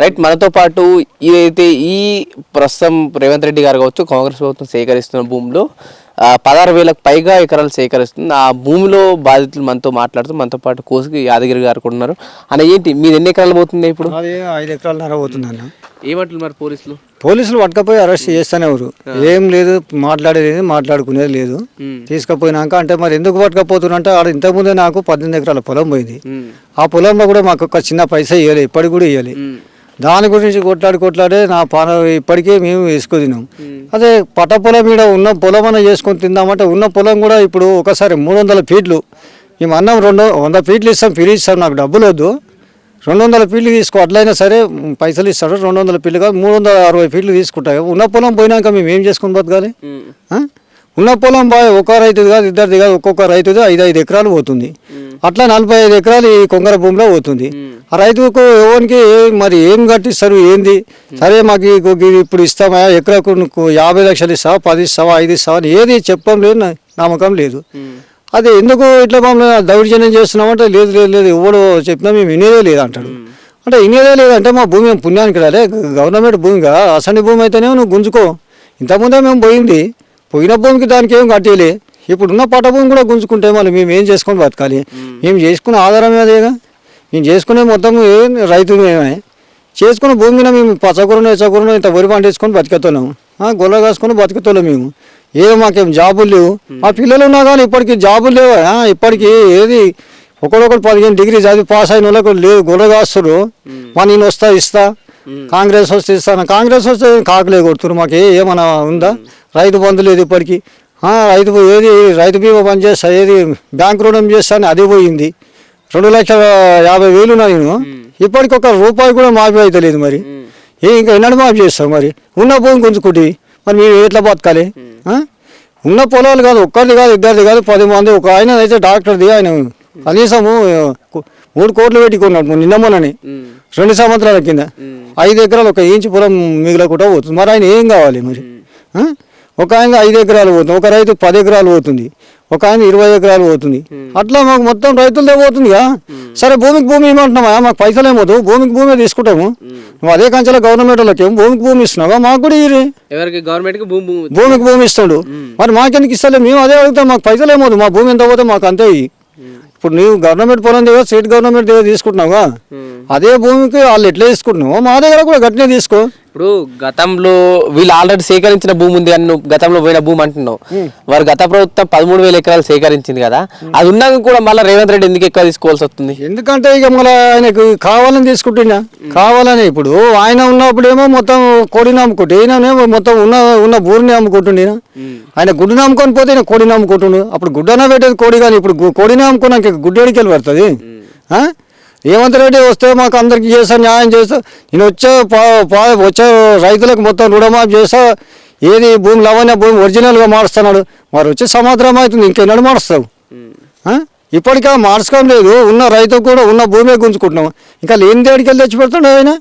Right మనతో పాటు ఇదైతే ఈ ప్రస్తుతం రేవంత్ రెడ్డి గారు కావచ్చు కాంగ్రెస్ ప్రభుత్వం సేకరిస్తున్న భూమిలో పదహారు వేలకు పైగా ఎకరాలు సేకరిస్తుంది. ఆ భూమిలో బాధితులు మనతో మాట్లాడుతూ మనతో పాటు కోసుకి యాదగిరి గారు కూడా ఉన్నారు. అన్న ఏంటి మీది ఎన్ని ఎకరాలు పోతుంది ఇప్పుడు? ఐదు ఎకరాలన్నర పోతుంది అన్న. ఏమంటారు మరి పోలీసులు? పోలీసులు పట్టుకపోయి అరెస్ట్ చేస్తూనే ఎవరు ఏం లేదు మాట్లాడేది మాట్లాడుకునేది లేదు. తీసుకుపోయినాక అంటే మరి ఎందుకు పట్టుకపోతున్నంటే ఆడ ఇంతకుముందే నాకు పద్దెనిమిది ఎకరాల పొలం పోయింది. ఆ పొలంలో కూడా మాకు ఒక చిన్న పైసా ఇవ్వాలి ఇప్పటికి కూడా ఇవ్వాలి దాని గురించి కొట్లాడి కొట్లాడే నా పాన ఇప్పటికే మేము వేసుకు తిన్నాం. అదే పట్ట పొలం మీద ఉన్న పొలం అన్న చేసుకొని తిందామంటే ఉన్న పొలం కూడా ఇప్పుడు ఒకసారి మూడు వందల ఫీట్లు. మేము అన్నం రెండు వంద ఫీట్లు ఇస్తాం ఫిరి ఇస్తాం నాకు డబ్బులు వద్దు రెండు వందల ఫీట్లు తీసుకో అట్లయినా సరే పైసలు ఇస్తాడు రెండు వందల ఫీట్లు కాదు మూడు వందల అరవై ఫీట్లు తీసుకుంటాయి ఉన్న పొలం పోయినాక మేము ఏం చేసుకుని బతకాలి? ఉన్న పొలం బాయ్ ఒక రైతుది కాదు ఇద్దరిది కాదు ఒక్కొక్క రైతుది ఐదు ఐదు ఎకరాలు పోతుంది. అట్లా నలభై ఐదు ఎకరాలు ఈ కొంగర భూమిలో పోతుంది. ఆ రైతుకు ఎవరికి మరి ఏం కట్టిస్తారు ఏంది? సరే మాకు ఇప్పుడు ఇస్తామా? ఎకరకు నువ్వు యాభై లక్షలు ఇస్తావా? పది ఇస్తావా? ఐదు ఇస్తావా? ఏది చెప్పడం లేదు నమ్మకం లేదు. అదే ఎందుకు ఇట్లా మమ్మల్ని దౌర్జన్యం చేస్తున్నామంటే లేదు లేదు లేదు ఎవడు చెప్పినా మేము వినేదే లేదు అంటాడు అంటే వినేదే లేదంటే మా భూమి ఏం పుణ్యానికి రాలే? గవర్నమెంట్ భూమి కదా అసంటి భూమి అయితేనే నువ్వు గుంజుకో. ఇంతకుముందే మేము పోయింది. పోయిన భూమికి దానికి ఏం కట్టేయలే ఇప్పుడున్న పట్ట భూమి కూడా గుంజుకుంటే మళ్ళీ మేము ఏం చేసుకొని బతకాలి? మేము. చేసుకునే ఆధారం అదేగా మేము చేసుకునే మొత్తం ఏం రైతు మేమే చేసుకున్న భూమి మీద మేము పచ్చకూరను ఎచ్చకూరను ఇంత వరి పండించుకొని బతికేతున్నాము గొల్ల కాసుకొని బతుకుతున్నాం మేము. ఏదో మాకేం జాబులు లేవు. మా పిల్లలు ఉన్నా కానీ ఇప్పటికి జాబులు లేవు? ఇప్పటికి ఏది? ఒకడొకరు పదిహేను డిగ్రీ చదివి పాస్ అయిన వాళ్ళకు లేదు గొల్ల కాస్తురు మా నేను వస్తా ఇస్తా. కాంగ్రెస్ వస్తే ఇస్తాను. కాంగ్రెస్ వస్తే కాకలే కొడుతున్నారు మాకు ఏ ఏమైనా ఉందా? రైతు బంధు లేదు ఇప్పటికి. రైతు ఏది రైతు బీమా పని చేస్తా ఏది బ్యాంక్ రుణం చేస్తాను అది పోయింది. రెండు లక్షల యాభై వేలు ఉన్నాయి నేను. ఇప్పటికి ఒక రూపాయి కూడా మాఫీ అయితే లేదు మరి. ఏ ఇంకా ఎన్నడూ మాఫీ చేస్తాం మరి? ఉన్న భూమి గుంజుకుంటే మరి మీరు ఎట్లా బతకాలి? ఉన్న పొలాలు కాదు ఒక్కరిది కాదు ఇద్దరిది కాదు పది మంది ఒక ఆయన అయితే డాక్టర్ది ఆయన కనీసము మూడు కోట్లు పెట్టి కొన్నాడు నిన్న మొన్నని. రెండు సంవత్సరాల కింద. ఐదు ఎకరాలు ఒక ఇంచు పొలం మిగిలకుండా పోతుంది. మరి ఆయన ఏం కావాలి మరి? ఒక ఆయన ఐదు ఎకరాలు పోతుంది ఒక రైతు పది ఎకరాలు పోతుంది ఒక ఆయన ఇరవై ఎకరాలు పోతుంది. అట్లా మాకు మొత్తం రైతులదే పోతుందిగా. సరే భూమికి భూమి ఇవ్వమంటున్నావా మాకు పైసలు ఏమవుతుంది భూమికి భూమి తీసుకుంటాము. నువ్వు అదే కంచెల గవర్నమెంట్ వాళ్ళకి భూమికి భూమి ఇస్తున్నావా? మాకు కూడా ఎవరికి? గవర్నమెంట్ భూమికి భూమి ఇస్తాడు. మరి మాకెందుకు ఇస్తలే? మేము అదే అడుగుతాం మాకు పైసలు ఏమవుతుంది మా భూమి ఎంత పోతే మాకు అంతే. ఇప్పుడు నీవు గవర్నమెంట్ పొలం దగ్గర స్టేట్ గవర్నమెంట్ దగ్గర తీసుకుంటున్నావా అదే భూమికి వాళ్ళు ఎట్లా తీసుకుంటున్నావు మా దగ్గర కూడా గట్టినే తీసుకో. ఇప్పుడు గతంలో వీళ్ళు ఆల్రెడీ సేకరించిన భూమి ఉంది అని నువ్వు గతంలో పోయిన భూమి అంటున్నావు. వారు గత ప్రభుత్వం పదమూడు వేల ఎకరాలు సేకరించింది కదా. అది ఉన్నాక కూడా మళ్ళీ రేవంత్ రెడ్డి ఎందుకు ఎక్కువ తీసుకోవాల్సి వస్తుంది? ఎందుకంటే ఇక మళ్ళీ ఆయనకు కావాలని తీసుకుంటున్నా. కావాలని ఇప్పుడు ఆయన ఉన్నప్పుడేమో మొత్తం కోడిని అమ్ముకుంటు ఈయననేమో మొత్తం ఉన్న ఉన్న బూరిని అమ్ముకుంటుండే ఆయన గుడ్డుని అమ్ముకొని పోతే ఈయన కోడిని అమ్ముకుంటుండు. అప్పుడు గుడ్డన పెట్టేది కోడి కానీ ఇప్పుడు కోడిని అమ్ముకున్నాక గుడ్డడికి వెళ్ళి పడుతుంది? రేవంత్ రెడ్డి వస్తే మాకు అందరికి చేస్తా న్యాయం చేస్తా. నేను వచ్చే పా- పా- వచ్చే రైతులకు మొత్తం రుణమాఫీ చేస్తా. ఏది భూమి లవణ్య భూమి ఒరిజినల్గా మారుస్తున్నాడు. మరి వచ్చే సమాధానం అవుతుంది ఇంకెన్నడు మారుస్తావు? ఇప్పటికే మార్చడం లేదు. ఉన్న రైతు కూడా ఉన్న భూమే గుంజుకుంటున్నాం. ఇంకా లేని దేడికి వెళ్ళి తెచ్చి పెడతాడు ఆయన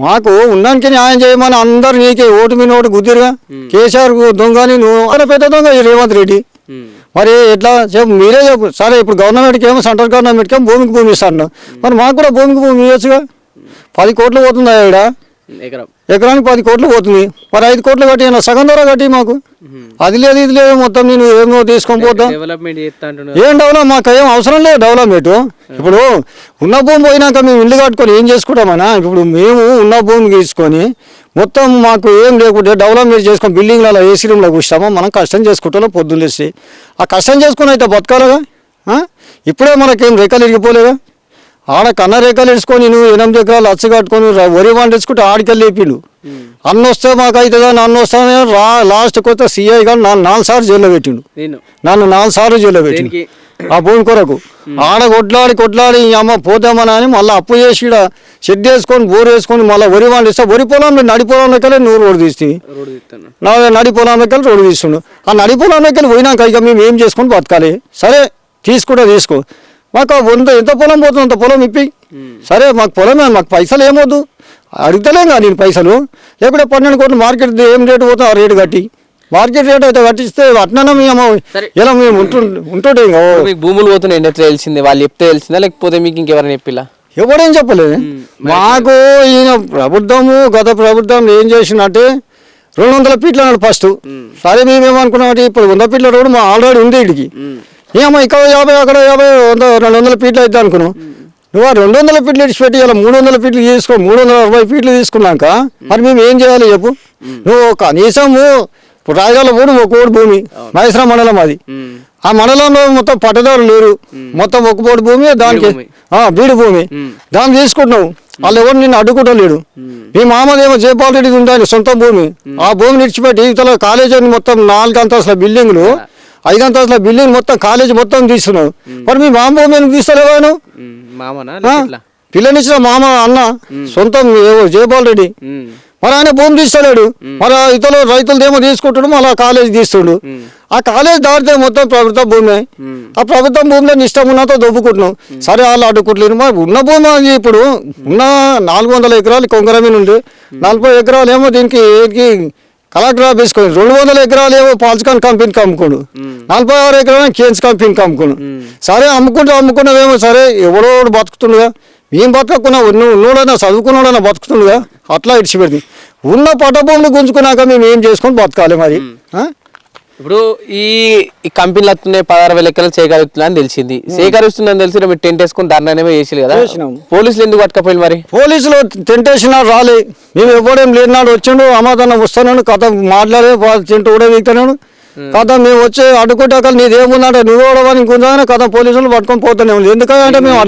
మాకు ఉన్నానికి న్యాయం చేయమని అందరు నీకే ఓటు మీ నోటు గుద్దిరుగా. కేసీఆర్ దొంగని నువ్వు పెద్ద దొంగ రేవంత్ రెడ్డి. మరి ఎట్లా చెప్పు మీరే చెప్పు. సరే ఇప్పుడు గవర్నమెంట్కి ఏమో సెంట్రల్ గవర్నమెంట్కి ఏమో భూమికి భూమి ఇస్తాను మరి మాకు కూడా భూమికి భూమి ఇవ్వచ్చుగా? పది కోట్లు పోతుందా ఇక్కడ ఎకరం. ఎకరానికి పది కోట్లు పోతుంది. మరి ఐదు కోట్లు కట్టి సగం ధర కట్టి మాకు. అది లేదు ఇది లేదు మొత్తం నేను ఏమో తీసుకొని పోతా. ఏం డెవలప్ మాకు ఏం అవసరం లేదు డెవలప్మెంట్ ఇప్పుడు ఉన్న భూమి పోయినాక మేము ఇల్లు కట్టుకొని ఏం చేసుకుంటామన్నా? ఇప్పుడు మేము ఉన్న భూమి తీసుకొని మొత్తం మాకు ఏం లేకుంటే డెవలప్మెంట్ చేసుకొని బిల్డింగ్లలో ఏసీ రూమ్లో కూర్చామో మనం కష్టం చేసుకుంటాం పొద్దున్నేసి ఆ కష్టం చేసుకుని అయితే బతకాలిగా? ఇప్పుడే మనకేం రేఖలు ఇరిగిపోలేగా? ఆడ కన్న రేఖలు ఇడుచుకొని నువ్వు ఎనిమిది ఎకరాలు అచ్చ కట్టుకొని వరి పండించుకుంటే ఆడికెళ్ళి లేపిండు. అన్న వస్తే మాకు అవుతుందా నన్ను వస్తానే రా లాస్ట్కి వస్తే సీఐ గారు నన్ను నాలుగు సార్లు జైల్లో పెట్టిండు. నేను. నన్ను నాలుగు సార్లు జైల్లో పెట్టిండు? ఆ భూమి కొరకు. ఆడ కొట్లాడి కొట్లాడి అమ్మ పోతామని అని మళ్ళీ అప్పు చేసి ఈడ షెడ్ వేసుకొని బోర్ వేసుకొని మళ్ళీ వరి పండిస్తే. వరి పొలంలో నడి పొలంలోకి వెళ్ళి నూరు రోడ్డు తీస్తుంది. నా నడి పొలంలోకి వెళ్ళి రోడ్డు తీస్తుండు. ఆ నడి పొలంలోకి వెళ్ళి పోయినాక ఇక మేము ఏం చేసుకొని బతకాలి? సరే తీసుకుంటే తీసుకో. మాకు వంద ఎంత పొలం పోతుంది అంత పొలం ఇప్పి. సరే మాకు పొలమే మాకు పైసలు ఏమొద్దు. అడుగుతలేం కదా నేను పైసలు. లేకుంటే పన్నెండు కోట్లు మార్కెట్ ఏం రేటు పోతుందో ఆ రేటు కట్టి. మార్కెట్ రేట్ అయితే కట్టిస్తే అట్లనే మేము. ఇలా మేము ఉంటు ఉంటుంటే మీకు భూములు పోతున్నాయి ఎట్లా తెలిసింది? వాళ్ళు చెప్తే తెలిసిందా? లేకపోతే మీకు ఇంకెవరైనా చెప్పిలా? ఎవడేం చెప్పలేదు. మాకు ఈయన ప్రభుత్వము గత ప్రభుత్వం ఏం చేసిందంటే రెండు వందల ఫీట్లు అన్నాడు ఫస్ట్ సరే మేమేమనుకున్నామంటే ఇప్పుడు వంద ఫీట్ల రోడ్డు మా ఆల్రెడీ ఉంది ఇడికి. ఏమో ఇక్కడ యాభై అక్కడ యాభై వంద రెండు వందల ఫీట్లు అయితే అనుకున్నాం. నువ్వు ఆ రెండు వందల ఫీట్లు ఇడిచిపెట్టి ఇలా మూడు వందల ఫీట్లు తీసుకో మూడు వందల అరవై ఫీట్లు తీసుకున్నాక మరి మేము. ఏం చేయాలి చెప్పు. నువ్వు కనీసము ఇప్పుడు రాయగల ఊరు ఒక ఊరు భూమి మహేశ్వర మండలం అది. ఆ మండలంలో మొత్తం పట్టదారులు లేరు. మొత్తం ఒక పోటు భూమి దానికి బీడు భూమి. దాన్ని తీసుకుంటున్నావు వాళ్ళు ఎవరు నిన్ను అడ్డుకుంటలేడు మీ మామదేమో జయపాల్ రెడ్డి ఉంది ఆయన సొంత భూమి. ఆ భూమిని ఇడిచిపెట్టి ఇతల కాలేజీ అని మొత్తం నాలుగు అంతస్తుల బిల్డింగ్లు ఐదు అంతస్తుల బిల్డింగ్ మొత్తం కాలేజీ మొత్తం తీస్తున్నావు మరి మీ మామ భూమి ఎందుకు? పిల్లనిచ్చిన మామ అన్న సొంతం జయపాల్ రెడ్డి. మరి ఆయన భూమి తీస్తలేడు మరి ఇతరులు రైతులదేమో తీసుకుంటాడు మళ్ళీ కాలేజ్ తీస్తుండు. ఆ కాలేజ్ దాటితే మొత్తం ప్రభుత్వ భూమి. ఆ ప్రభుత్వం భూమిలో నీ ఇష్టం ఉన్నతో దొబ్బుకుంటున్నాం. సరే వాళ్ళు అడ్డుకుంటలేరు. మరి ఉన్న భూమి అది ఇప్పుడు ఉన్న నాలుగు వందల ఎకరాలు కొంగరమీన ఉంది నలభై ఎకరాలు ఏమో దీనికి ఏకి కలెక్టర్ ఆఫీస్ కొని రెండు వందల ఎకరాలు ఏమో పాల్స్కాన్ కంపెనీకి అమ్ముకోడు నలభై ఆరు ఎకరాలు కేన్స్ కంపెనీకి అమ్ముకోను సరే అమ్ముకుంటూ అమ్ముకున్నావేమో సరే ఎవడో బతుకుతుండగా. మేము బతకకుండా ఉన్న ఉన్నోడైనా చదువుకున్నాడైనా బతుకుతుండగా. అట్లా ఇడిచిపెడుతుంది. ఉన్న పట్టభూమిని గుంజుకున్నాక మేము ఏం చేసుకొని బతకాలి మరి? ఇప్పుడు ఈ కంపెనీలు వస్తున్నాయి పదహారు వేల ఎకరాలు సేకరిస్తున్నా అని తెలిసింది సేకరిస్తుందని తెలిసి మీరు టెంట్ వేసుకుని ధర్నానేమో చేసి కదా. పోలీసులు ఎందుకు పట్టుకపోయింది మరి? పోలీసులు టెంటేషన్ రాలే. మేము ఎవ్వడేం లేనాడు వచ్చిండు అమాదన్న వస్తున్నాడు కథ మాట్లాడే తింటూ కూడా వీక్తున్నాడు కథ మేము వచ్చి అడ్డుకుంటాక నీది ఏముందంటే నువ్వు కూడా ఇంకొంచెం కథ పోలీసులు పట్టుకొని పోతూనే ఉంది. ఎందుకంటే మేము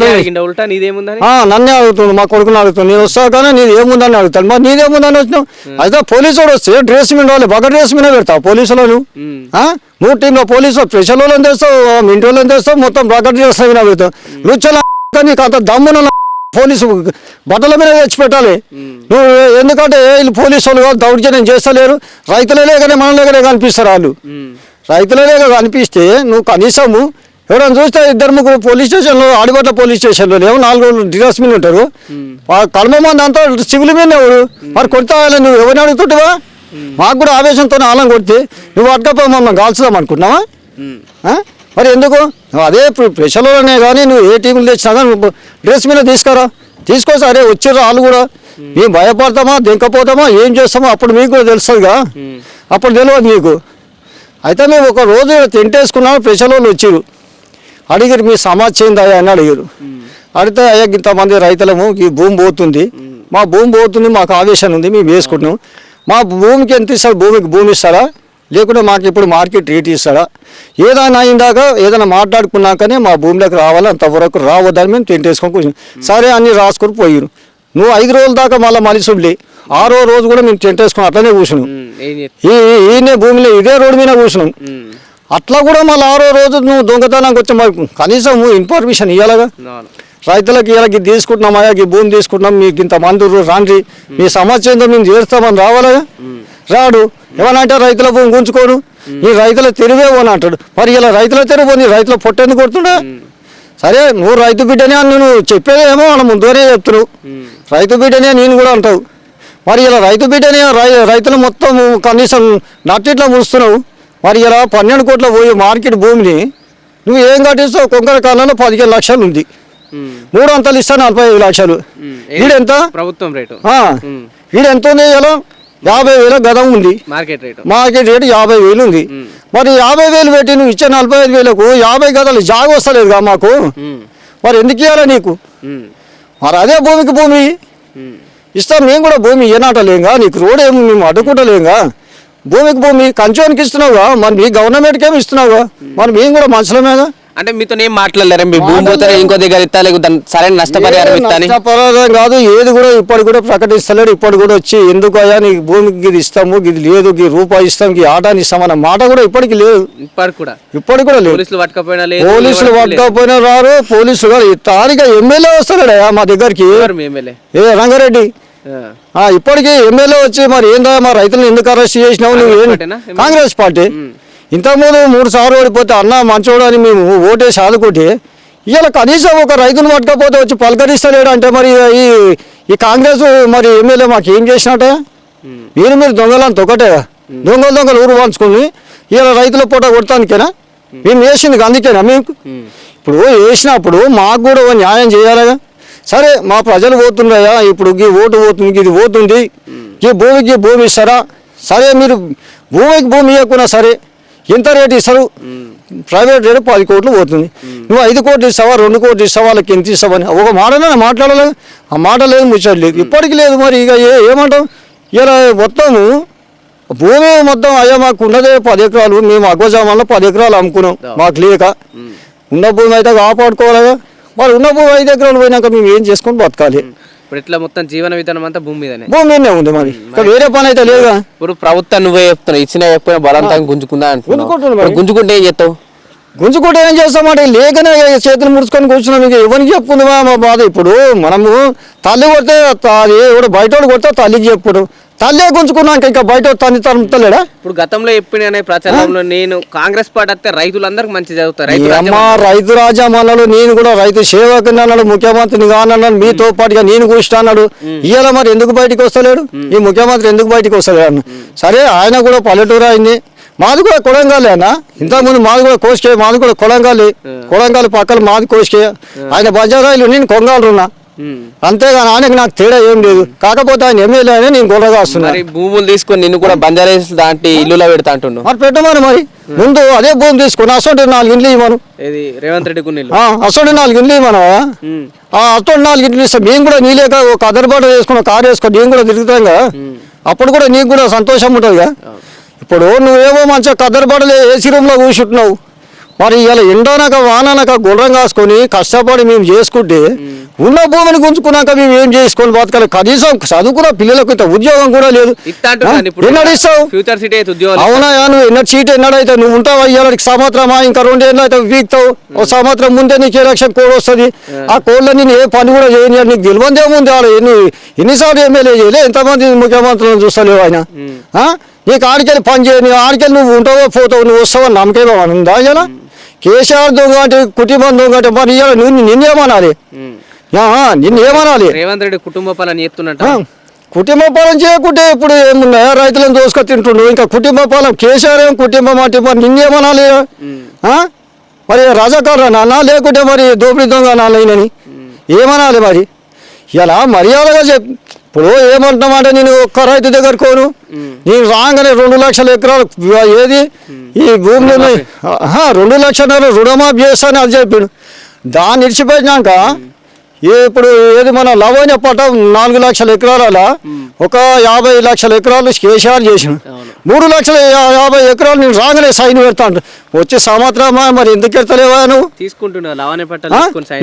నన్నే అడుగుతుంది మా కొడుకుని అడుగుతుంది నేను వస్తా కానీ నీది ఏముందని అడుగుతాను మరి నీదేముందని వచ్చినావు? అయితే పోలీసు వాడు వస్తే డ్రెస్ మీద వాళ్ళు బగ డ్రెస్ మీద పెడతావు పోలీసులో నువ్వు టీంలో పోలీసు స్పెషల్ వాళ్ళని తెస్తావు మింటి వాళ్ళని తెస్తావు మొత్తం బగ డ్రెస్ మీద పెడతావు. రుచల నీకు అంత దమ్మున పోలీసు బట్టల మీద తెచ్చి పెట్టాలి. నువ్వు ఎందుకంటే వీళ్ళు పోలీసు వాళ్ళు కాదు దౌర్జన్యం చేస్తలేరు. రైతులే కానీ మనలేకనే కనిపిస్తారు వాళ్ళు. రైతులనే కనిపిస్తే నువ్వు కనీసము ఎవరైనా చూస్తే ఇద్దరు ముగ్గురు పోలీస్ స్టేషన్లో ఆడిపట్ల పోలీస్ స్టేషన్లో ఏమో నాలుగు డిరస్ మీద ఉంటారు. కడమ మంది అంతా సివిల్ మీద ఎవరు? మరి కొడతా నువ్వు ఎవరిని అడుగుతుంటావా? మాకు కూడా ఆవేశంతో ఆలం కొడితే నువ్వు అడ్కపో మమ్మల్ని కాల్చుదాం అనుకుంటున్నావా? మరి ఎందుకు? నువ్వు అదే ప్రెషర్లోనే కానీ నువ్వు ఏ టీంలు తెచ్చినా కానీ డ్రెస్ మీద తీసుకురా. తీసుకో సరే వచ్చారు వాళ్ళు కూడా. మేము. భయపడతామా దింకపోతామా ఏం చేస్తామో అప్పుడు మీకు కూడా తెలుస్తుందిగా అప్పుడు తెలియదు నీకు అయితే మేము ఒక రోజు తింటేసుకున్నాము ప్రెషర్ వాళ్ళు వచ్చారు అడిగారు మీ సమాజ్ ఏందా అని అడిగారు అడిగితే అయ్యా ఇంతమంది రైతులము ఈ భూమి పోతుంది. మా భూమి పోతుంది మాకు ఆవేశం ఉంది మేము వేసుకుంటున్నాం. మా భూమికి ఎంత ఇస్తారు? భూమికి భూమి ఇస్తారా? లేకుంటే మాకు ఇప్పుడు మార్కెట్ రేట్ ఇస్తారా ఏదైనా అయిందాక ఏదైనా మాట్లాడుకున్నాకనే మా భూమిలోకి రావాలి? అంతవరకు రావద్దని మేము తింటేసుకొని కూర్చున్నాం. సరే అన్ని రాసుకొని పోయారు నువ్వు ఐదు రోజుల దాకా మళ్ళీ మలిసుండి ఆరో రోజు కూడా మేము టెంట్ వేసుకొని అట్లనే కూర్చున్నాం. ఈ ఈయనే భూమిలో ఇదే రోడ్డు మీద కూర్చున్నాం. అట్లా కూడా మళ్ళీ ఆరో రోజు నువ్వు దొంగతనానికి వచ్చి మాకు కనీసం ఇన్ఫర్మేషన్ ఇవ్వాలగా. రైతులకు ఇలా ఇది తీసుకుంటున్నామా ఈ భూమి తీసుకుంటున్నాం మీకు ఇంత మంది రాండి మీ సమస్య ఏందో మేము చేస్తామని రావాలగా? రాడు. ఏమనంటే రైతుల భూమి గుంజుకోడు. ఈ రైతుల తెరువే అని అంటాడు. మరి ఇలా రైతుల తెరువు నీ రైతుల పొట్టెందుకు కొడుతుండా? సరే నువ్వు రైతు బిడ్డనే అని నువ్వు చెప్పేదేమో వాళ్ళ ముందుగానే చెప్తున్నావు. రైతు బిడ్డనే నేను కూడా అంటావు. మరి ఇలా రైతు బిడ్డనే రైతులు మొత్తం కనీసం నట్టిట్లో ముస్తున్నావు మరి ఇలా పన్నెండు కోట్ల పోయి మార్కెట్ భూమిని నువ్వు ఏం కట్టిస్తావు? కొంకర కాలంలో పదిహేను లక్షలు ఉంది. మూడు అంతలు ఇస్తా నలభై ఐదు లక్షలు. వీడెంత ప్రభుత్వం రేటు. వీడెంత ఉంది ఇలా? యాభై వేల గదం ఉంది. Market rate. మార్కెట్ రేటు యాభై వేలు ఉంది. మరి యాభై వేలు పెట్టి నువ్వు ఇచ్చే నలభై ఐదు వేలకు యాభై గదాలు జాగ వస్తలేదుగా మాకు. మరి ఎందుకు ఇవ్వాలి నీకు. మరి అదే భూమికి భూమి. ఇస్తాం మేము కూడా భూమి ఇయ్యనాటలేంగా నీకు రోడ్ ఏమి మేము అడ్డుకుంటలేంగా భూమికి భూమి కంచోనికి ఇస్తున్నావుగా? మరి మీ గవర్నమెంట్కి ఏమి ఇస్తున్నావుగా? మరి మేము కూడా మనుషులమేగా? అంటే మీతో ఏం మాట్లాడలేరా? మీ భూమి పోతే ఇంకో దగ్గర ఇస్తా లేకపోతే సరైన నష్టపరిహారం ఇస్తా అని నష్టపరిహారం కాదు ఏది కూడా ఇప్పటి కూడా ప్రకటిస్తలేడు ఇప్పటి కూడా వచ్చి ఎందుకు అయ్యా నీకు భూమికి ఇది ఇస్తాము ఇది లేదు రూపాయి ఇస్తాం ఈ ఆటాని ఇస్తాం అన్న మాట కూడా ఇప్పటికి లేదు. ఇప్పటికి కూడా. ఇప్పటికి కూడా లేదు. పోలీసులు పట్టుకపోయినా లేదు పోలీసులు. పట్టకపోయినా రారు పోలీసులు కూడా తారీఖు ఎమ్మెల్యే వస్తాడయ్యా మా దగ్గరికి. ఏ రంగారెడ్డి. ఇప్పటికీ ఎమ్మెల్యే వచ్చి మరి ఏందా మా రైతులను ఎందుకు అరెస్ట్ చేసినావు నువ్వు? కాంగ్రెస్ పార్టీ. ఇంతకుముందు మూడు సార్లు ఓడిపోతే అన్న మంచోడు అని మేము ఓటేసి ఆదుకుంటే ఇవాళ కనీసం ఒక రైతును పట్టకపోతే వచ్చి పలకరిస్తలేడు అంటే మరి ఈ ఈ కాంగ్రెస్ మరి ఎమ్మెల్యే మాకు ఏం చేసినట్టే. మీరు మీరు దొంగలంత ఒకటే. దొంగలు దొంగలు ఊరు పంచుకొని ఇవాళ రైతుల పూట కొడతానికేనా? మేము. వేసింది అందుకేనా మీకు. ఇప్పుడు వేసినప్పుడు మాకు కూడా న్యాయం చేయాలిగా. సరే మా ప్రజలు పోతున్నాయా ఇప్పుడు ఈ ఓటు పోతుంది ఇది పోతుంది ఈ భూమికి భూమి ఇస్తారా? సరే మీరు భూమికి భూమి ఇవ్వకున్నా సరే ఎంత రేటు ఇస్తారు? ప్రైవేట్ రేటు పది కోట్లు పోతుంది. నువ్వు ఐదు కోట్లు ఇస్తావా రెండు కోట్లు ఇస్తావా వాళ్ళకి ఎంత ఇస్తావని ఒక మాటనే మాట్లాడలేదు ఆ మాట లేదు ముచ్చట లేదు. ఇప్పటికి లేదు మరి ఇక ఏ ఏమంటాం ఇలా మొత్తము భూమి మొత్తం అయ్యా మాకు ఉన్నదే పది ఎకరాలు. మేము అగ్వజామాల్లో పది ఎకరాలు అమ్ముకున్నాం. మాకు లేక. ఉన్న భూమి అయితే కాపాడుకోవాలి మరి ఉన్న భూమి ఐదు ఎకరాలు పోయినాక మేము ఏం చేసుకొని బతకాలి? ఇప్పుడు ఇట్లా మొత్తం జీవన విధానం అంతా భూమి మీదనే. భూమి మీదనే ఉంది మరి. వేరే పని అయితే లేదుగా ఇప్పుడు ప్రభుత్వం నువ్వే చెప్తున్నావు ఇచ్చిన చెప్పిన బలవంతంగా గుంజుకుందా అంటున్నావు. గుంజుకుంటే ఏం చేస్తావు? గుంజుకుంటే ఏం చేస్తామంటే లేకనే చేతులు ముడుచుకొని కూర్చున్నాం ఇంకా ఎవరికి చెప్పుకుందామా మా బాధ? ఇప్పుడు మనము తల్లి కొడితే అది ఎవడు బయట కొడితే తల్లికి చెప్పుడు తల్లే గుంజుకున్నాక ఇంకా బయట తల్లి తరుముతలేడా ఇప్పుడు గతంలో చెప్పిన ప్రచారంలో నేను కాంగ్రెస్ పార్టీ వస్తే రైతులందరికీ మంచి చదువుతారు రైతు రైతు రాజ్యమన్నాడు నేను కూడా రైతు సేవకుని అన్నాడు ముఖ్యమంత్రిని కానన్నాడు మీతో పాటుగా నేను కూర్చుంటా అన్నాడు. ఇవాళ మరి ఎందుకు బయటికి వస్తలేడు? ఈ ముఖ్యమంత్రి ఎందుకు బయటికి వస్తలేడు సరే ఆయన కూడా పల్లెటూరు అయింది మాది కూడా కొడంగాలే అన్న. ఇంతకుముందు మాది కూడా కోసుకే మాది కూడా కొడంగాలి. కొడంగాలి పక్కన మాది కోసుకే. ఆయన బజారాయిలు నేను కొంగాలు ఉన్నా ఉమ్. అంతేగాని ఆయనకి నాకు తేడా ఏం లేదు. కాకపోతే ఆయన ఎమ్మెల్యే అని నేను గొడవగా వస్తున్నా మరి భూములు తీసుకొని నిన్ను కూడా బంజారేసి దాంట్లో ఇల్లులో పెడతా అంటున్నావు మరి పెట్టమని మరి. ముందు అదే భూమి తీసుకుని అసలు నాలుగు ఇండ్లు ఇవ్వను. రేవంత్ రెడ్డి కొన్ని నాలుగు ఇండ్లు ఇవ్వను? ఆ అసలు నాలుగు ఇండ్లు ఇస్తాం మేము కూడా నీలేక ఒక అదర్బాటు వేసుకుని కారు వేసుకొని నేను కూడా తిరుగుతాం కదా. అప్పుడు కూడా నీకు కూడా సంతోషం ఉంటుంది కదా ఇప్పుడు నువ్వేమో మంచిగా కదరబడలే ఏసీ రూమ్లో కూర్చుంటున్నావు. మరి ఇలా ఎండనక వాననక గుర్రం కాసుకొని కష్టపడి మేము చేసుకుంటే ఉన్న భూమిని గుంజుకున్నాక మేము ఏం చేసుకొని బతకాలి? కనీసం చదువుకున్న పిల్లలకు ఇంత ఉద్యోగం కూడా లేదు. ఇస్తా అంటున్నాను ఇప్పుడు. ఎన్నడు ఇస్తావు? ఫ్యూచర్ సిటీ అయితే ఉద్యోగాలు అవునా నువ్వు ఎన్నడు సీట్ ఎన్నడైతే నువ్వు ఉంటావు? అయ్యాలి సంవత్సరమా? ఇంకా రెండేళ్ళు అయితే వీక్తావు. ఒక సంవత్సరం ముందే నీకు ఎలక్షన్ కోడ్ వస్తుంది. ఆ కోడ్లో నేను ఏ పని కూడా చేయని. నీకు ఏముంది ఆడ ఎన్ని ఎన్నిసార్లు ఎమ్మెల్యే చేయలే? ఎంతమంది ముఖ్యమంత్రులను చూస్తలేవు ఆయన? నీకు ఆడికెళ్ళి పని చేయని ఆడికెళ్ళి నువ్వు ఉంటావో పోతావు నువ్వు వస్తావు అని నమ్మకం ఏమైనా ఉందా ఇలా కేసీఆర్ దొంగ అంటే కుటుంబం దొంగ అంటే మరి నువ్వు నిన్నేమనాలి నిన్నేమనాలి రేవంత్ రెడ్డి కుటుంబ పాలన చేస్తున్నట్ట ఆ, కుటుంబ పాలన చేయకుంటే ఇప్పుడు ఏమున్నాయా? రైతులను దోసుకొని తింటుండు ఇంకా కుటుంబ పాలన కేసీఆర్ ఏం కుటుంబం అంటే మరి నిన్నేమనాలి? మరి రజాకారు నాన్న లేకుంటే మరి దోపిడీ దొంగ నాన్నని ఏమనాలి మరి? ఇలా మర్యాదగా చెప్ ఇప్పుడు ఏమంటున్నామంటే నేను ఒక్క రైతు దగ్గర కోను. నేను రాగానే రెండు లక్షల ఎకరాలు ఏది? ఈ. ఆహా, రెండు లక్షల రుణమాఫీ చేస్తాను అది చెప్పాడు. దాన్ని ఇడిచిపోయినాక ఏ ఇప్పుడు ఏది మన లవణ్య పట్టం నాలుగు లక్షల ఎకరాల ఒక యాభై లక్షల ఎకరాలు కేసీఆర్ చేసిన. మూడు లక్షల యాభై ఎకరాలు నేను రాగానే సైన్ పెడతాను వచ్చే సంవత్సరమా మరి ఎందుకు ఎడతలేవా నువ్వు? తీసుకుంటున్నా లవానే పట్టాలు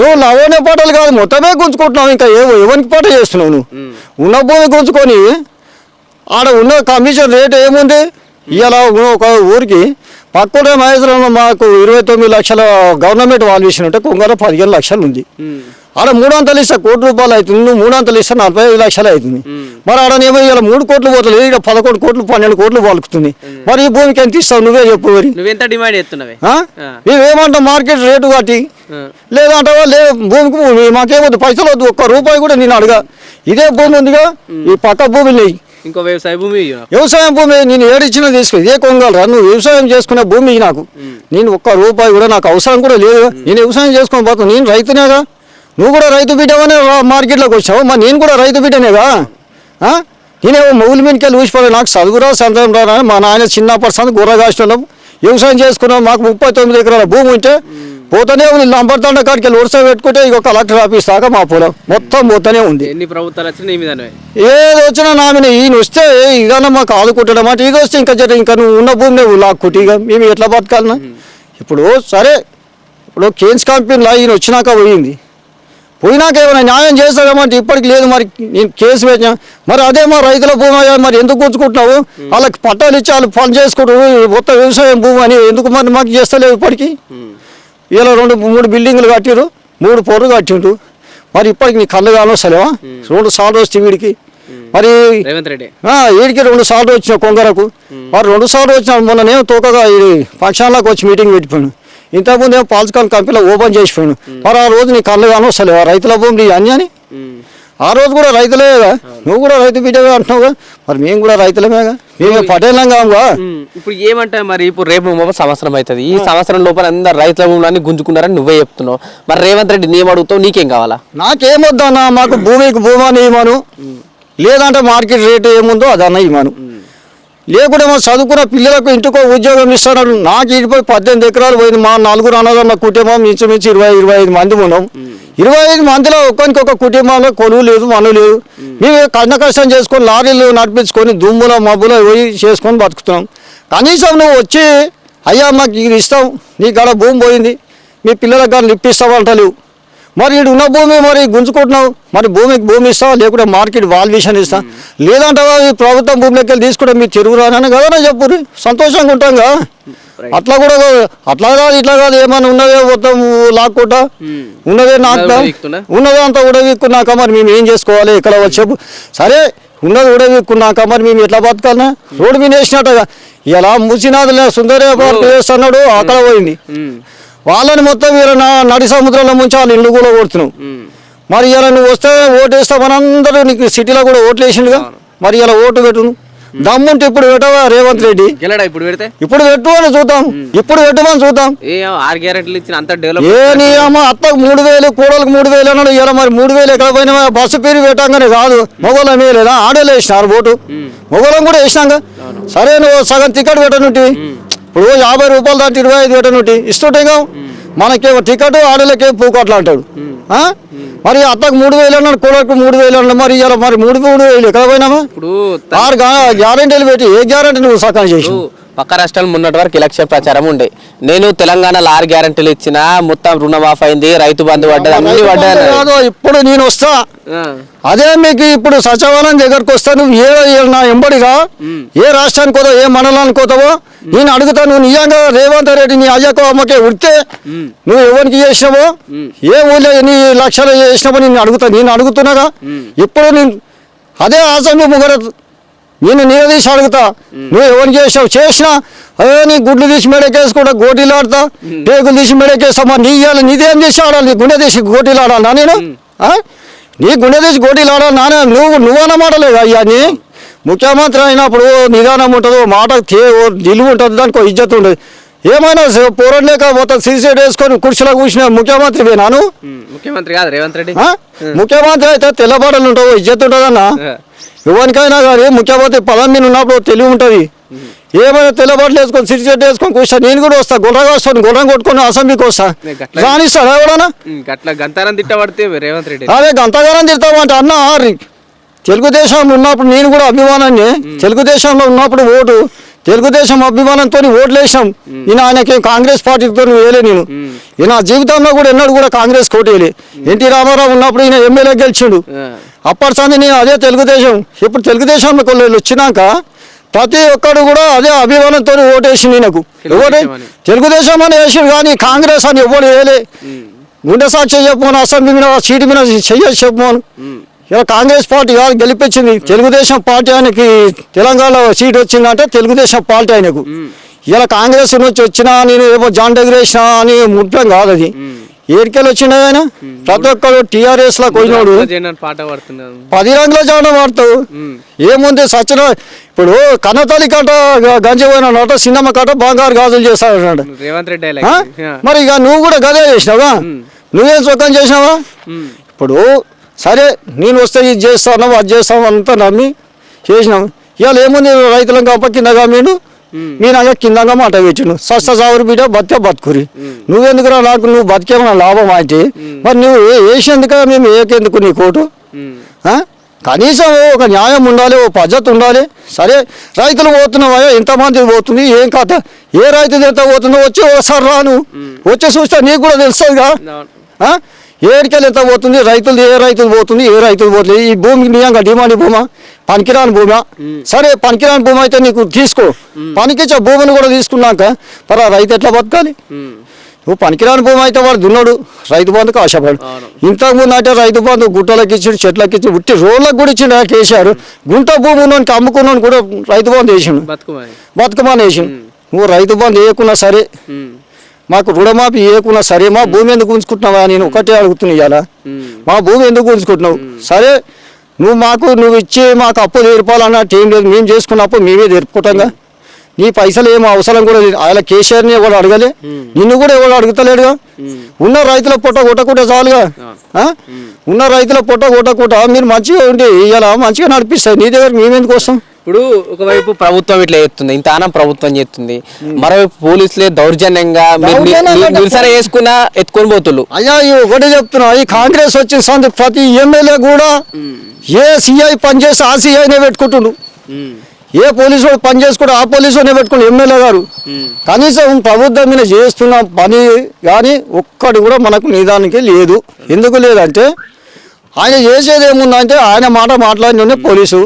నువ్వు లవణ్య పట్టాలు కాదు మొత్తమే గుంజుకుంటున్నావు. ఇంకా ఏ ఎవరికి పట్ట చేస్తున్నావు నువ్వు? ఉన్న భూమి గుంజుకొని ఆడ ఉన్న కమిషన్ రేట్ ఏముంది? ఇలా ఒక ఊరికి పక్కనే మహేశ్వరంలో మాకు ఇరవై తొమ్మిది లక్షల గవర్నమెంట్ వాళ్ళు ఇచ్చినట్టే కొంగర పదిహేను లక్షలు ఉంది. ఆడ మూడు వందలు ఇస్తే కోటి రూపాయలు అవుతుంది నువ్వు మూడు వందలు ఇస్తే నలభై ఐదు లక్షలు అవుతుంది. మరి ఆడనేమో ఇలా మూడు కోట్లు పోతుంది ఇక్కడ పదకొండు కోట్లు పన్నెండు కోట్లు పలుకుతుంది. మరి ఈ భూమికి ఎంత ఇస్తావు నువ్వే చెప్పు మరి. నువ్వెంత డిమాండ్ చేస్తున్నావే. మేమేమంటాం మార్కెట్ రేటు కట్టి? ఆ. లేదంటావా లే భూమికి భూమి మాకేమొద్దు పైసలు వద్దు ఒక్క రూపాయి కూడా నేను అడగా. ఇదే భూమి ఉందిగా ఈ పక్క భూమి నెయ్యి ఇంకో వ్యవసాయ భూమి. వ్యవసాయం భూమి నేను ఏడిచ్చినా తీసుకో ఇదే కొంగలరా నువ్వు వ్యవసాయం చేసుకునే భూమి నాకు. నేను ఒక్క రూపాయి కూడా నాకు అవసరం కూడా లేదు. నేను వ్యవసాయం చేసుకొని పోతాను నేను రైతునేగా. నువ్వు కూడా రైతు బిడ్డవనే మార్కెట్లోకి వచ్చావు. మరి నేను కూడా రైతు బిడ్డనేగా? నేనేమో మొగుల మీదకి వెళ్ళి ఊసిపోయి నాకు చదువురా సంతరం రా మా నాయన చిన్న పర్సన్ గుర్రగాష్టం వ్యవసాయం చేసుకున్నాం మాకు ముప్పై తొమ్మిది ఎకరాల భూమి ఉంటే పోతూనే ఉంది. లంబర్తండ కాడికి వెళ్ళి వరుస పెట్టుకుంటే ఇక కలెక్టర్ ఆఫీస్ దాకా మా పొలం మొత్తం పోతూనే ఉంది. ఎన్ని ప్రభుత్వాలు వచ్చినా నీ ఏది వచ్చినా నామిని ఈయన వస్తే ఇదన్నా మాకు ఆదుకుంటాడు? అంటే ఇది వస్తే ఇంకా జర ఇంకా నువ్వు ఉన్న భూమిని లాక్కుంటే ఇక మేము ఎట్లా బతకాలన్నా ఇప్పుడు సరే ఇప్పుడు కేన్స్ కంపెనీలో ఈయన వచ్చినాక పోయింది. పోయినాక ఏమైనా న్యాయం చేస్తాడేమంటే ఇప్పటికి లేదు మరి. నేను కేసు పెట్టినా. మరి అదే మా రైతుల భూమి మరి ఎందుకు గుంజుకుంటున్నావు వాళ్ళకి పట్టాలు ఇచ్చి వాళ్ళు పని చేసుకుంటారు మొత్తం వ్యవసాయం భూమి అని ఎందుకు మరి మాకు చేస్తలేవు ఇప్పటికి? ఇలా రెండు మూడు బిల్డింగులు కట్టిరు మూడు పొర్రు కట్టిండు మరి ఇప్పటికి నీ కళ్ళు కానొస్తలేవా? రెండు సార్లు వస్తే వీడికి. మరి రేవంత్ రెడ్డి. ఆ, వీడికి రెండు సార్లు వచ్చిన కొంగరకు. మరి రెండు సార్లు వచ్చిన మొన్ననేమో తోకగా ఈ ఫంక్షన్లకు వచ్చి మీటింగ్ పెట్టిపోయాను ఇంతకుముందు ఏమో పాల్స్కాన్ కంపెనీలో ఓపెన్ చేసిపోయాను మరి ఆ రోజు నీ కళ్ళు కానొస్తలేవా రైతుల భూమి నీ అన్యాని? ఉమ్. ఆ రోజు కూడా రైతులే కదా? నువ్వు కూడా రైతు బిడ్డగా అంటున్నావుగా మరి మేము కూడా రైతులమేగా మేము పటేలం కాముగా ఇప్పుడు ఏమంటే మరి? ఇప్పుడు రేపు సంవత్సరం అవుతుంది. ఈ సంవత్సరం లోపల అందరు రైతుల భూములన్నీ గుంజుకున్నారని నువ్వే చెప్తున్నావు. మరి రేవంత్ రెడ్డి నేను అడుగుతావు నీకేం కావాలా? నాకేమొద్దన్నా? మాకు భూమికి భూమాని ఇవ్వను లేదంటే మార్కెట్ రేటు ఏముందో అదన్నా ఇవ్వను లేకుంటే మా చదువుకున్న పిల్లలకు ఇంటికో ఉద్యోగం ఇస్తున్నారు నాకు ఇటుపై పద్దెనిమిది ఎకరాలు పోయింది. మా నలుగురు అన్నదమ్మ కుటుంబం ఇంచుమించు ఇరవై ఇరవై ఐదు మంది ఉన్నాం. ఇరవై ఐదు మందిలో ఒక్కరికి ఒక కుటుంబంలో కొలువు లేదు మను లేదు. మేము కన్న కష్టం చేసుకొని లారీలు నడిపించుకొని దుమ్ములో మబ్బులో పోయి చేసుకొని బతుకుతున్నాం. కనీసం నువ్వు వచ్చి అయ్యా మాకు ఇది ఇస్తాం నీ కాడ భూమి పోయింది మీ పిల్లలకు కానీ ఇప్పిస్తావంటలేవు మరి ఇటు ఉన్న భూమి మరి గుంజుకుంటున్నావు? మరి భూమికి భూమి ఇస్తావా? లేకుంటే మార్కెట్ వాల్యుయేషన్ ఇస్తా. లేదంటావా ఈ ప్రభుత్వం భూమిలోకి వెళ్ళి తీసుకుంటే మీరు తిరుగు రానని కదా చెప్పు. సంతోషంగా ఉంటాం కదా అట్లా కూడా. అట్లా కాదు ఇట్లా కాదు. ఏమైనా ఉన్నదే మొత్తం లాక్కుంటా? ఉన్నదే నాకు ఉన్నది అంతా ఉడవీక్కున్నాక మరి మేము ఏం చేసుకోవాలి? ఇక్కడ వచ్చేపు సరే ఉన్నది ఉడవీక్కున్నాక మరి మేము ఎట్లా బతకాలనా? రోడ్డు మీద వేసినట్టుగా. ఇలా మూసినాదులే సుందరే పార్టీ వేస్తున్నాడు అక్కడ పోయింది. వాళ్ళని మొత్తం వీళ్ళ నా- నడి సముద్రంలో ముంచి వాళ్ళ ఇల్లు కూడా కొడుతున్నావు మరి ఇలా నువ్వు వస్తే ఓటు వేస్తామని అందరూ నీకు సిటీలో కూడా ఓట్లు వేసిండుగా మరి ఇలా ఓటు పెట్టును. దమ్ముంటే ఇప్పుడు పెట్టవా రేవంత్ రెడ్డి? ఇప్పుడు పెడితే? ఇప్పుడు పెట్టు అని చూద్దాం. ఇప్పుడు పెట్టమని చూద్దాం. ఆరు గ్యారెంటీలు ఇచ్చిన అంత డెవలప్ ఏ నీ అమ్మ అత్తకు మూడు వేలు కూడలకు మూడు వేలు అన్నాడు. ఇలా మరి మూడు వేలు ఎక్కడ పోయినా బస్సు పేరు పెట్టంగానే కాదు. మొగోళ్ళం వేయలేదా ఆడోళ్ళు వేసినారు ఓటు మొగోళ్ళం కూడా వేసినాక సరే నువ్వు సగం టికెట్ పెట్టనుంటి ఇప్పుడు యాభై రూపాయలు దాంట్లో ఇరవై ఐదు పెట్టనుంటి ఇస్తుంటేగా మనకేమో టికెట్ ఆడోళ్ళకేమో పూకోట్లు అంటాడు? మరి అత్తకు మూడు వేలు అన్నాడు కూడలకు మూడు వేలు అన్నాడు మరి ఇలా మరి మూడు మూడు వేలు ఎక్కడ పోయినామా? ఇప్పుడు ఆరు గ్యారెంటీలు పెట్టి ఏ గ్యారెంటీ నువ్వు సగం చేసి పక్క రాష్ట్రాలు మొన్నటి వరకు ఎలక్షన్ ప్రచారం ఉండే. నేను తెలంగాణలో ఆరు గ్యారెంటీలు ఇచ్చిన మొత్తం రుణమాఫ్ అయింది రైతు బంధు పడ్డది అన్ని. కాదు ఇప్పుడు నేను వస్తా. అదే మీకు ఇప్పుడు సచివాలయం దగ్గరకు వస్తా నువ్వు ఏ ఏ- నా ఎంబడిగా ఏ రాష్ట్రానికి పోతావు ఏ మండలానికి పోతావో నేను అడుగుతా నువ్వు నిజంగా రేవంత్ రెడ్డి నీ అయ్యకు అమ్మకే ఉడితే నువ్వు ఎవరికి చేసినావో? ఏ ఊళ్ళో ఎన్ని లక్షలు చేసినావో నేను అడుగుతా నేను అడుగుతున్నాగా? ఇప్పుడు నేను అదే అసెంబ్లీ ముగ్గురు నేను నిలదీసి అడుగుతా నువ్వు ఎవరికి చేసావు చేసినా అదే నీ గుడ్లు తీసి మెడకేసుకుంటా గోటీలు ఆడతా పేగులు తీసి మెడకేస్తా మరి నీ ఇయ్యాలి నీదేం చేసి ఆడాలి? నీ గుండె తీసి గోటీలు ఆడాలా? నేను? నీ గుండె తీసి గోటీలు ఆడాలి? నానే? నువ్వు నువ్వన్నమాటలేదు అయ్యా నీ? ముఖ్యమంత్రి అయినప్పుడు నిదానం ఉంటుంది మాట నిలువ ఉంటుంది దానికి ఇజ్జత్ ఉండదు. ఏమైనా పూరం లేక మొత్తం సీసీడ్ వేసుకొని కుర్చీలో కూర్చున్న ముఖ్యమంత్రి నాను ముఖ్యమంత్రి కాదు రేవంత్ రెడ్డి? ముఖ్యమంత్రి అయితే తెల్లబడలు ఉంటావు ఇజ్జత్ ఉంటుందన్నా? ఎవరికైనా కానీ ముఖ్యమంత్రి పదం మీద ఉన్నప్పుడు తెలివి ఉంటుంది. ఏమైనా తెల్లబట్టలు వేసుకొని చెట్టు వేసుకొని కూర్చో నేను కూడా వస్తా గుర్రం వస్తాను గుర్రం కొట్టుకొని అసెంబ్లీకి వస్తా. రానిస్తాడు ఎవడన్నా? అదే గంతగానం తిడతామంటే అన్న తెలుగుదేశంలో ఉన్నప్పుడు నేను కూడా అభిమానాన్ని తెలుగుదేశంలో ఉన్నప్పుడు ఓటు తెలుగుదేశం అభిమానంతో ఓట్లు వేసాం నేను ఆయనకి కాంగ్రెస్ పార్టీతో వేయలే నేను. ఈయన నా జీవితంలో కూడా ఎన్నడూ కూడా కాంగ్రెస్ కోటి వేయలే. ఎన్టీ రామారావు ఉన్నప్పుడు ఈయన ఎమ్మెల్యే గెలిచిండు. అప్పటి సంది నేను అదే తెలుగుదేశం ఇప్పుడు తెలుగుదేశంలో కొన్ని వచ్చినాక ప్రతి ఒక్కడు కూడా అదే అభిమానంతో ఓటేసి నాకు ఓటే తెలుగుదేశం అని. వేసిండు కానీ కాంగ్రెస్ అని ఎవడు వేయలే. గుండె సాక్షి చెప్పమని అసెంబ్లీ మీద సీటు మీద చెయ్యొచ్చు చెప్పమను. ఇలా కాంగ్రెస్ పార్టీ కాదు గెలిపించింది. తెలుగుదేశం పార్టీ ఆయనకి తెలంగాణలో సీట్ వచ్చిందంటే తెలుగుదేశం పార్టీ ఆయనకు. ఇలా కాంగ్రెస్ నుంచి వచ్చినా నేను ఏమో జాన్ ఎగిరేసినా అని ముట్టం కాదు అది. ఏడికెళ్ళి వచ్చిండే ఆయన? ప్రతి ఒక్కరు టీఆర్ఎస్లో పాడుతున్నాను పది రంగుల జాడ వాడతావు ఉమ్, ఏముంది సచిన? ఇప్పుడు కన్నతల్లి కట్ట గ- గంజి పోయిన నోట సినిమా కట్ట బంగారు గాజులు చేస్తాడు మరి ఇక నువ్వు కూడా గదే చేసినావా నువ్వేం సుఖం చేసినావా? ఇప్పుడు సరే నేను వస్తే ఇది చేస్తాను అది చేస్తాను అంతా నమ్మి చేసినాం. ఇవాళ ఏముంది రైతులకు అప్ప కిందగా మీరు మీరు అయ్యా కిందగా మాట పెట్టిను సస్త సాగురు బిడ్డ బతికే బతుకురి. నువ్వెందుకురా నాకు నువ్వు బతికేమన్నా లాభం అంటే? మరి నువ్వు ఏ- వేసేందుక మేము ఏకెందుకు నీ కోటు? కనీసం ఒక న్యాయం ఉండాలి ఓ పద్ధతి ఉండాలి. సరే రైతులు పోతున్నావా ఎంతమంది పోతుంది ఏం కథ? ఏ రైతు ఎంత పోతుందో వచ్చి ఒకసారి రాను. వచ్చి చూస్తే నీకు కూడా తెలుస్తుందిగా? ఏడికెళ్ళి ఎంత పోతుంది? రైతులు ఏ రైతులు పోతుంది? ఏ రైతులు పోతుంది? ఈ భూమికి నిజంగా డిమాండ్ భూమా? పనికిరాని భూమా? సరే పనికిరాని భూమి అయితే నీకు తీసుకో. పనికిచ్చే భూమిని కూడా తీసుకున్నాక మరి ఆ రైతు ఎట్లా బతకాలి? నువ్వు పనికిరాని భూమి అయితే వాడు దున్నాడు రైతు బంధుకు ఆశపడు. ఇంతకుముందు అంటే రైతు బంధు గుట్టలకి ఇచ్చిండు చెట్లకి ఇచ్చి ఉట్టి రోడ్లకు కూడా ఇచ్చిండు కేసీఆర్. గుంట భూమి ఉన్నోనికి అమ్ముకున్నాను కూడా రైతు బంధు వేసిండు. బతుకుమని వేసిండు. నువ్వు రైతు బంధు వేయకున్నా సరే మాకు రుణమాఫీ చేయకున్నా సరే మా భూమి ఎందుకు ఉంచుకుంటున్నావా? నేను ఒకటే అడుగుతున్నా ఇవాళ. మా భూమి ఎందుకు ఉంచుకుంటున్నావు? సరే నువ్వు మాకు నువ్వు ఇచ్చి మాకు అప్పు తీర్పాలన్నట్టు ఏం లేదు. మేము చేసుకున్న అప్పు మేమే తీర్పుకుంటాంగా. నీ పైసలు ఏమో అవసరం కూడా లేదు. ఆయన కేసీఆర్ని ఎవరు అడగలే? నిన్ను కూడా ఎవరు అడుగుతలేడుగా? ఉన్న రైతుల పొట్ట కొట్టకుండా చాలుగా? ఉన్న రైతుల పొట్ట కొట్టకుండా మీరు మంచిగా ఉండి ఇలా మంచిగా నడిపిస్తాయి నీ దగ్గర మేమెందుకు వస్తాం? ఇప్పుడు ఒకవైపు ప్రభుత్వం ఇట్లా చేస్తుంది ఇంత ఆనం ప్రభుత్వం చేస్తుంది. మరోవైపు పోలీసులే దౌర్జన్యంగా నిరసన చేసుకున్నా ఎత్తుకొని పోతుళ్ళు. అయ్యా ఒకటే చెప్తున్నా ఈ కాంగ్రెస్ వచ్చిన సంది ప్రతి ఎమ్మెల్యే కూడా ఏ సిఐ పనిచేస్తే ఆ సిఐనే పెట్టుకుంటుండు. ఏ పోలీసు వాడు పని చేసుకుంటే ఆ పోలీసునే పెట్టుకుంటు ఎమ్మెల్యే గారు. కనీసం ప్రభుత్వం మీద చేస్తున్న పని కానీ ఒక్కటి కూడా మనకు నిదానికి లేదు. ఎందుకు లేదంటే ఆయన చేసేది ఏముందంటే ఆయన మాట మాట్లాడిన పోలీసు.